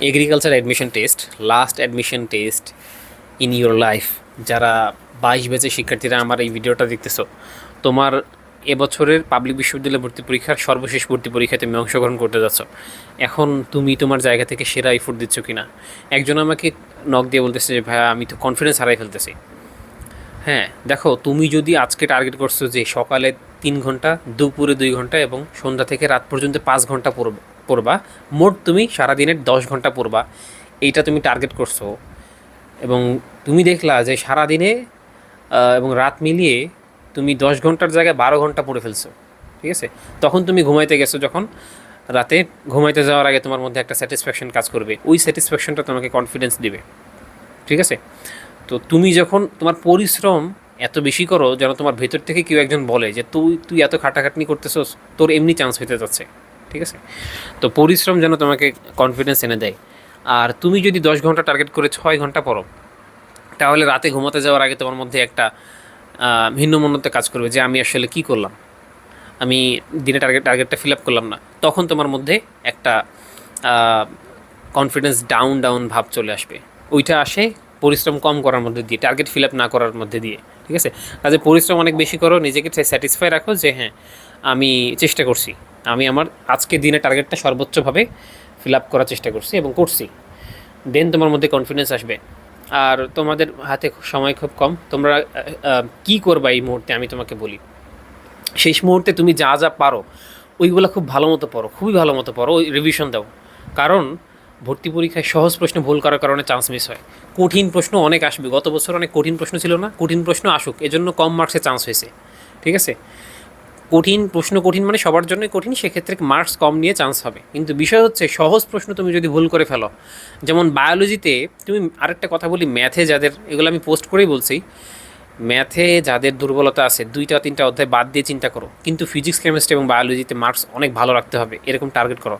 Agriculture admission test last admission test in your life যারা বাইশ ব্যাচের শিক্ষার্থীরা আমার এই ভিডিওটা দেখতেছো, তোমার এবছরের পাবলিক বিশ্ববিদ্যালয় ভর্তি পরীক্ষার সর্বশেষ ভর্তি পরীক্ষায় তুমি অংশগ্রহণ করতে যাচ্ছ। এখন তুমি তোমার জায়গা থেকে সেরা এফোর্ট দিচ্ছ কি না একজন আমাকে নক দিয়ে বলতেছে যে, ভাইয়া, আমি তো কনফিডেন্স হারাই ফেলতেছি। হ্যাঁ দেখো, তুমি যদি আজকে টার্গেট করছ যে সকালে তিন ঘণ্টা, দুপুরে দুই ঘণ্টা এবং সন্ধ্যা থেকে রাত পর্যন্ত পাঁচ ঘণ্টা পড়ব- পড়বা। মোট তুমি সারাদিনের দশ ঘণ্টা পড়বা। এইটা তুমি টার্গেট করছ। এবং তুমি দেখলা যে সারাদিনে এবং রাত মিলিয়ে তুমি দশ ঘণ্টার জায়গায় বারো ঘণ্টা পড়ে ফেলছো। ঠিক আছে? তখন তুমি ঘুমাইতে গেছো যখন। রাতে ঘুমাইতে যাওয়ার আগে তোমার মধ্যে একটা স্যাটিসফ্যাকশন কাজ করবে। ওই স্যাটিসফ্যাকশনটা তোমাকে কনফিডেন্স দিবে। ঠিক আছে? তো তুমি যখন তোমার পরিশ্রম এত বেশি করো, যেন তোমার ভেতর থেকে কেউ একজন বলে যে, তুই তুই এত খাটাখাটনি করতেছস, তোর এমনি চান্স হতে যাচ্ছে। ঠিক আছে? তো পরিশ্রম যেন তোমাকে কনফিডেন্স এনে দেয়। আর তুমি যদি দশ ঘণ্টা টার্গেট করে ছয় ঘণ্টা পড়ো তাহলে রাতে ঘুমাতে যাওয়ার আগে তোমার মধ্যে একটা আহ, ভিন্নমনতে কাজ করবে যে আমি আসলে কি করলাম? আমি দিনে টার্গেট টার্গেটটা ফিল আপ করলাম না। তখন তোমার মধ্যে একটা কনফিডেন্স ডাউন ডাউন ভাব চলে আসবে। ওইটা আসে পরিশ্রম কম করার মধ্যে দিয়ে টার্গেট ফিল আপ না করার মধ্যে দিয়ে ঠিক আছে? কাজে পরিশ্রম অনেক বেশি করো নিজেকে স্যাটিসফাই রাখো যে হ্যাঁ আমি চেষ্টা করছি। আমি আমার আজকে দিনে টার্গেটটা সর্বোচ্চভাবে ফিল আপ করার চেষ্টা করছি এবং করছি। দেন তোমার মধ্যে কনফিডেন্স আসবে। আর তোমাদের হাতে সময় খুব কম। তোমরা কি করবা এই মুহূর্তে আমি তোমাকে বলি। শেষ মুহূর্তে তুমি যা যা পারো, ওইগুলো খুব ভালো মতো পড়ো, খুবই ভালো মতো পড়ো, ওই রিভিশন দাও। কারণ ভর্তি পরীক্ষায় সহজ প্রশ্ন ভুল করার কারণে চান্স মিস হয়। কঠিন প্রশ্ন অনেক আসবে। গত বছর অনেক কঠিন প্রশ্ন ছিল না, কঠিন প্রশ্ন আসুক। এজন্য কম মার্কসে চান্স হয়েছে। ঠিক আছে? কঠিন, প্রশ্ন কঠিন মানে সবার জন্যই কঠিন, সেক্ষেত্রে মার্কস কম নিয়ে চান্স হবে। কিন্তু বিষয় হচ্ছে, সহজ প্রশ্ন তুমি যদি ভুল করে ফেলো, যেমন বায়োলজিতে তুমি আরেকটা কথা বলি ম্যাথে যাদের, এগুলো আমি পোস্ট করেই বলছি ম্যাথে যাদের দুর্বলতা আছে, দুইটা, তিনটা অধ্যায় বাদ দিয়ে চিন্তা করো, কিন্তু ফিজিক্স কেমিস্ট্রি এবং বায়োলজিতে মার্কস অনেক ভালো রাখতে হবে, এরকম টার্গেট করো।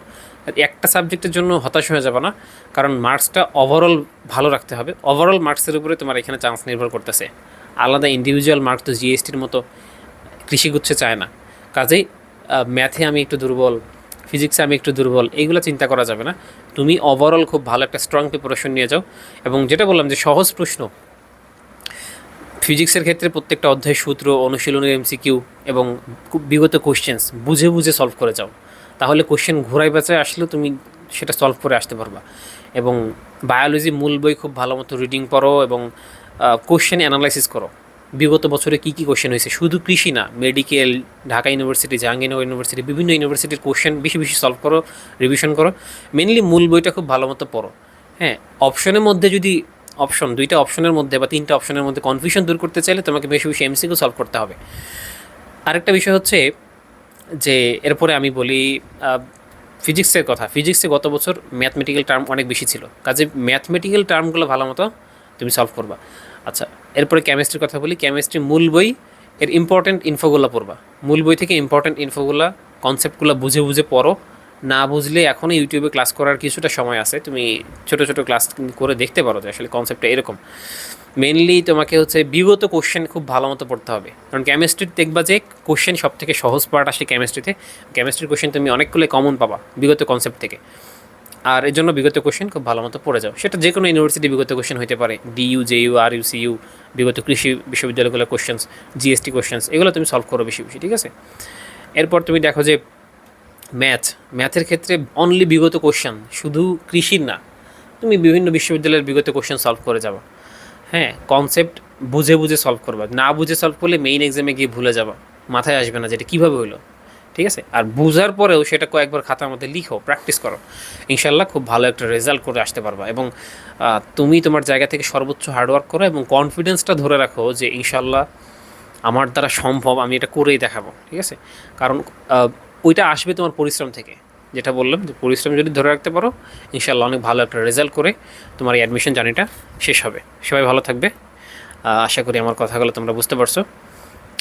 একটা সাবজেক্টের জন্য হতাশ হয়ে যাবে না, কারণ মার্কসটা ওভারঅল ভালো রাখতে হবে ওভারঅল মার্কসের উপরে তোমার এখানে চান্স নির্ভর করতেছে। আলাদা ইন্ডিভিজুয়াল মার্কস তো জিএসটির মতো কৃষিগুচ্ছে চায় না। কাজেই ম্যাথে আমি একটু দুর্বল ফিজিক্সে আমি একটু দুর্বল, এইগুলো চিন্তা করা যাবে না। তুমি ওভারঅল খুব ভালো একটা স্ট্রং প্রিপারেশন নিয়ে যাও। এবং যেটা বললাম যে সহজ প্রশ্ন ফিজিক্সের ক্ষেত্রে প্রত্যেকটা অধ্যায় সূত্র, অনুশীলনের এমসিকিউ এবং বিগত কোশ্চেন্স বুঝে বুঝে সলভ করে যাও। তাহলে কোশ্চেন ঘোরায় বেচায় আসলেও তুমি সেটা সলভ করে আসতে পারবা। এবং বায়োলজি মূল বই খুব ভালো মতো রিডিং পড়ো এবং কোশ্চেন অ্যানালাইসিস করো। বিগত বছরে কী কী কোশ্চেন হয়েছে? শুধু কৃষি না medical Dhaka university Jahangirnagar university বিভিন্ন ইউনিভার্সিটির কোশ্চেন বেশি বেশি সলভ করো রিভিশন করো। মেনলি মূল বইটা খুব ভালো মতো পড়ো। হ্যাঁ অপশনের মধ্যে যদি অপশন দুইটা অপশনের মধ্যে বা তিনটা অপশনের মধ্যে কনফিউশন দূর করতে চাইলে তোমাকে বেশি বেশি এমসিকিউ সলভ করতে হবে। আরেকটা বিষয় হচ্ছে যে, এরপরে আমি বলি ফিজিক্সের কথা। ফিজিক্সে গত বছর ম্যাথমেটিক্যাল টার্ম অনেক বেশি ছিল। কাজে ম্যাথমেটিক্যাল টার্মগুলো ভালো মতো তুমি সলভ করবা। আচ্ছা এরপরে কেমিস্ট্রির কথা বলি। কেমিস্ট্রি মূল বই, এর ইম্পর্ট্যান্ট ইনফোগুলো পড়বা। মূল বই থেকে ইম্পর্টেন্ট ইনফোগুলো কনসেপ্টগুলো বুঝে বুঝে পড়ো। না বুঝলে এখনও ইউটিউবে ক্লাস করার কিছুটা সময় আছে। তুমি ছোটো ছোটো ক্লাস করে দেখতে পারো যে আসলে কনসেপ্টটা এরকম। মেনলি তোমাকে হচ্ছে বিগত কোশ্চেন খুব ভালো মতো পড়তে হবে। কারণ কেমিস্ট্রির দেখবা যে কোশ্চেন সব থেকে সহজ পার্ট আসে কেমিস্ট্রিতে কেমিস্ট্রির কোশ্চেন তুমি অনেকগুলো কমন পাবা বিগত কনসেপ্ট থেকে। আর এর জন্য বিগত কোশ্চেন খুব ভালো মতো পড়ে যাও। সেটা যে কোনো ইউনিভার্সিটি বিগত কোশ্চেন হতে পারে। DU JU R U CU বিগত কৃষি বিশ্ববিদ্যালয়গুলোর কোশ্চেন্স জিএসটি কোশ্চেন্স এগুলো তুমি সলভ করো বেশি বেশি, ঠিক আছে? এরপর তুমি দেখো যে ম্যাথ ম্যাথের ক্ষেত্রে অনলি বিগত কোশ্চেন শুধু কৃষির না, তুমি বিভিন্ন বিশ্ববিদ্যালয়ের বিগত কোশ্চেন সলভ করে যাবা। হ্যাঁ কনসেপ্ট বুঝে বুঝে সলভ করবা। না বুঝে সলভ করলে মেইন এক্সামে গিয়ে ভুলে যাবা। মাথায় আসবে না যেটা কীভাবে হলো ঠিক আছে? আর বুঝার পরেও সেটা কয়েকবার খাতার মধ্যে লিখো প্র্যাকটিস করো। ইনশাল্লাহ খুব ভালো একটা রেজাল্ট করে আসতে পারবা। এবং তুমি তোমার জায়গা থেকে সর্বোচ্চ হার্ডওয়ার্ক করো এবং কনফিডেন্সটা ধরে রাখো যে ইনশাল্লাহ আমার দ্বারা সম্ভব, আমি এটা করেই দেখাবো, ঠিক আছে? কারণ ওইটা আসবে তোমার পরিশ্রম থেকে। যেটা বললাম যে পরিশ্রম যদি ধরে রাখতে পারো ইনশাল্লাহ অনেক ভালো একটা রেজাল্ট করে তোমার এই অ্যাডমিশন জার্নিটা শেষ হবে। সবাই ভালো থাকবে। আশা করি আমার কথাগুলো তোমরা বুঝতে পারছ।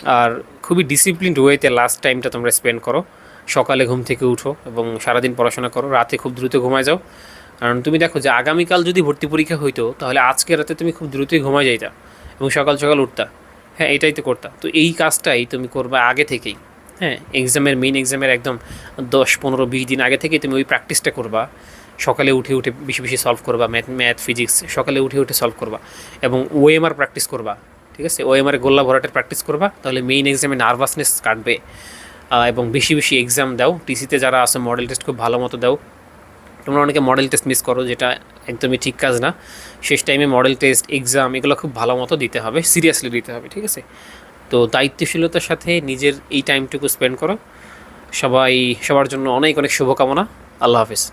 আর খুবই ডিসিপ্লিন ওয়েতে লাস্ট টাইমটা তোমরা স্পেন্ড করো। সকালে ঘুম থেকে উঠো এবং সারাদিন পড়াশোনা করো, রাতে খুব দ্রুত ঘুমায় যাও। কারণ তুমি দেখো যে আগামীকাল যদি ভর্তি পরীক্ষা হইতো, তাহলে আজকে রাতে তুমি খুব দ্রুতই ঘুমায় যাইতা এবং সকাল সকাল উঠতা। হ্যাঁ এটাই তো করতা। তো এই কাজটাই তুমি করবে আগে থেকেই। হ্যাঁ এক্সামের মেইন এক্সামের একদম দশ, পনেরো, বিশ দিন আগে থেকেই তুমি ওই প্র্যাকটিসটা করবা। সকালে উঠে উঠে বেশি বেশি সলভ করবা ম্যাথ ম্যাথ ফিজিক্স সকালে উঠে উঠে সলভ করবা এবং ওএমআর প্র্যাকটিস করবা। ঠিক আছে? ওএমআর গোল্লা ভরাটের প্র্যাকটিস করবা, তাহলে মেইন এক্সামে নার্ভাসনেস কাটবে। এবং বেশি বেশি এক্সাম দাও। টিসিতে যারা আছে মডেল টেস্ট খুব ভালো মতো দাও। তোমরা অনেকে মডেল টেস্ট মিস করো, যেটা একদমই ঠিক কাজ না। শেষ টাইমে মডেল টেস্ট এক্সাম এগুলো খুব ভালো মতো দিতে হবে সিরিয়াসলি দিতে হবে, ঠিক আছে? তো দায়িত্বশীলতার সাথে নিজের এই টাইমটুকু স্পেন্ড করো। সবাই, সবার জন্য অনেক অনেক শুভকামনা। আল্লাহ হাফিজ।